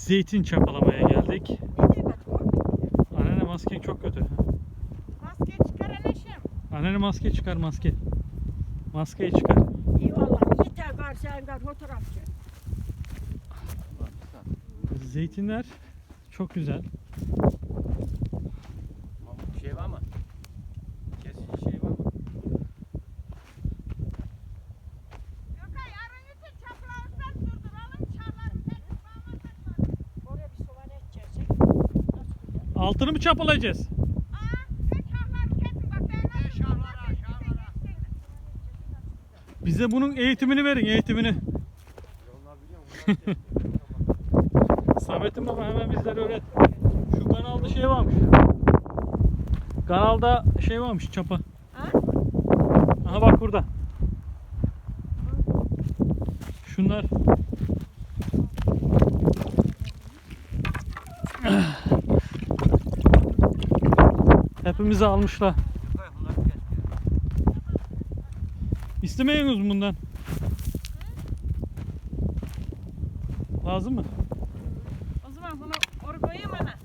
Zeytin çapalamaya geldik. Ne demek bu? Anneanne masken çok kötü. Maske çıkar Eneşim. Anneanne maske çıkar maske. Maskeyi çıkar. İyi vallahi yeter var sen fotoğrafçı. Zeytinler çok güzel. Şey var mı? Kesici şey var mı? Gökay arın yüzü çaprazdan durduralım çarlar Oraya bir soğan edeceksin. Nasıl güzel. Altını mı çapalayacağız? Bize bunun eğitimini verin eğitimini. Samet'im baba hemen bizlere öğret. Şu kanalda şey varmış. Kanalda şey varmış çapa. Ha? Aha bak burada. Şunlar. Hepimizi almışlar. Mu bundan? Lazım mı? O zaman bunu oraya koyayım ana.